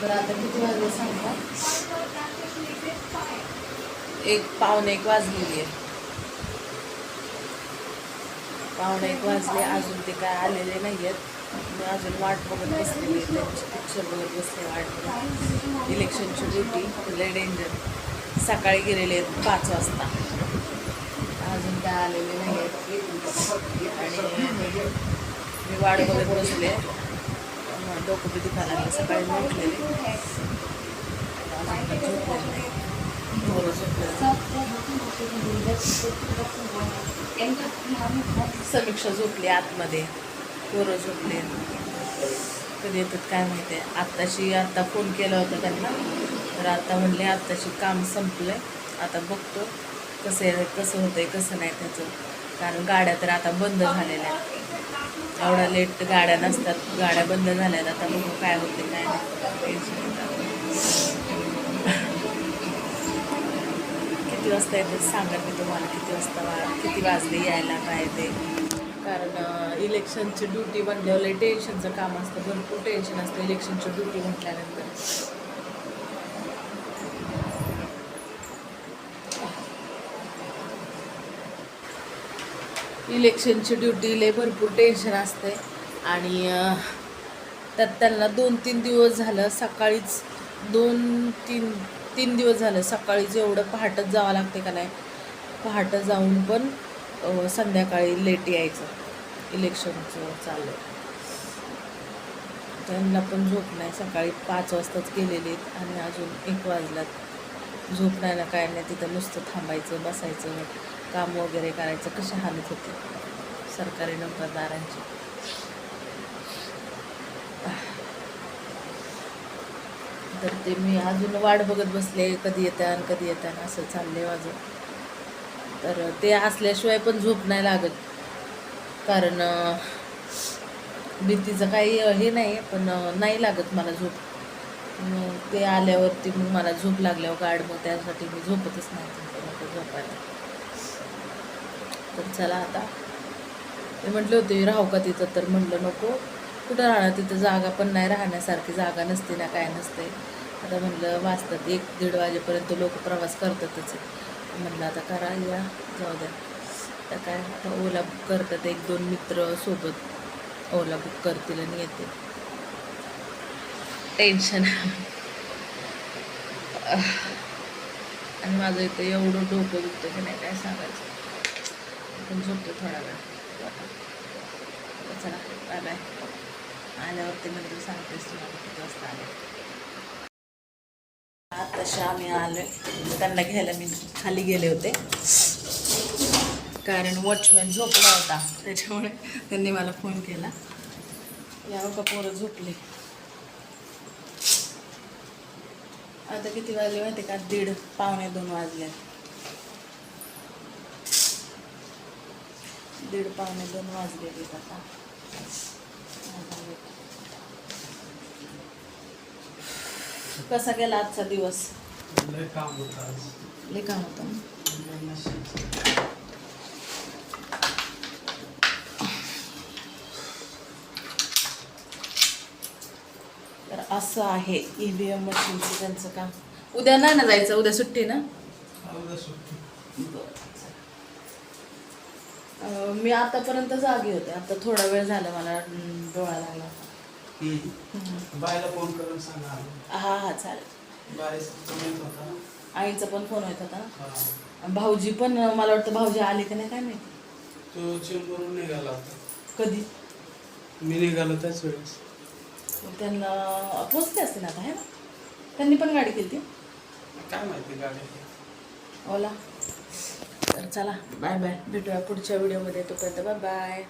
तर आता किती वाजले सांगता? एक पावणे एक वाजलेली आहे. पावणे एक वाजले अजून ते काय आलेले नाही आहेत मी अजून वाट बघत बसलेली त्यांची पिक्चर बघत बसले वाट बघत. इलेक्शनची ड्युटी लय डेंजर सकाळी गेलेले आहेत पाच वाजता. अजून काय आलेले नाही आहेत आणि मी वाट बघत बसले आहे. डोकं बी दुखायला लागलं सकाळी मी उठलेले. नाही. पोरं समीक्षा झोपली आतमध्ये. पोरं झोपले. कधी येतात काय माहिती. आहे आत्ताशी आत्ता फोन केला होता त्यांना. तर आता म्हणले आत्ताशी काम संपलं आहे आता बघतो कसं आहे कसं होतं आहे कसं नाही त्याचं. कारण गाड्या तर आता बंद झालेल्या आहेत. एवढा लेट गाड्या नसतात. गाड्या बंद झाल्यात. आता बघू काय होते काय नाही. टेन्शन किती वाजता येते सांगा मी तुम्हाला? किती वाजता वा किती वाजले यायला काय ते? कारण इलेक्शनची ड्युटी म्हणल्यावर टेन्शनचं काम असतं. भरपूर टेन्शन असतं इलेक्शनची ड्युटी म्हटल्यानंतर. इलेक्शनची ड्युटीले भरपूर टेन्शन असते आणि त्यात त्यांना दोन तीन दिवस झालं सकाळीच दोन तीन तीन दिवस झालं सकाळीच एवढं पहाटच जावं लागते का नाही? पहाटं जाऊन पण संध्याकाळी लेट यायचं. इलेक्शनचं चाललं त्यांना पण झोप नाही. सकाळी पाच वाजताच गेलेली आहेत आणि अजून एक वाजलात झोप नाही ना काय नाही. तिथं नुसतं थांबायचं बसायचं. काम वगैरे करायचं कशा हालत होते? सरकारी नोकरदारांची. तर ते मी अजून वाट बघत बसले कधी येतात कधी येतात असं चाललंय माझं. तर ते असल्याशिवाय पण झोप नाही लागत. कारण भीतीचं काही हे नाही पण नाही लागत मला झोप. मग ते आल्यावरती मग मला झोप लागल्यावर गाड मग त्यासाठी मी झोपतच नाही. झोपायला तर चला आता. मी म्हटले होते राहू का तिथं? तर म्हटलं नको. कुठं राहणार? तिथं जागा पण नाही राहण्यासारखी जागा नसते ना काय नसते. आता म्हटलं वाचतात एक दीड वाजेपर्यंत लोक प्रवास करतातच. म्हटलं आता करा या जाऊ द्या. आता काय आता ओला बुक करतात एक दोन मित्र सोबत. ओला बुक करतील आणि येते टेन्शन आणि माझं इथं एवढं डोकं दुखतं की नाही काय सांगायचं. पण झोपतो थोडा वेळ. चला बाय बाय आल्यावरती नंतर सांगतेस तुम्हाला किती वाजता आले. आताशी आम्ही आलो. त्यांना घ्यायला मी खाली गेले होते. कारण वॉचमॅन झोपला होता. त्याच्यामुळे त्यांनी मला फोन केला. यावं का पोरं झोपले. आता किती वाजले माहिती का? दीड पावणे दोन वाजले. दीड पावणे दोन वाजलेले आता. कसा गेला आजचा दिवस? लय काम होतं? तर असं आहे E ईव्हीएम मशीनचं त्यांचं काम. उद्या नाही ना जायचं? उद्या सुट्टी ना? उद्या सुट्टी. मी आतापर्यंत जागी होते. आता थोडा वेळ झाला मला डोळा लागला. बायला फोन करून सांगा. हा हा चालेल. आईचा पण फोन येत होता. हा. भाऊजी पण मला वाटतं भाऊजी आले का नाही काय माहिती? तो चेंबरून निघाला होता. कधी? मी निघालो त्याच वेळेस. त्यांना पोचले असते ना आता आहे ना? त्यांनी पण गाडी केली ती काय माहिती गाडी? ओला. तर चला बाय बाय भेटूया पुढच्या व्हिडिओमध्ये तोपर्यंत बाय बाय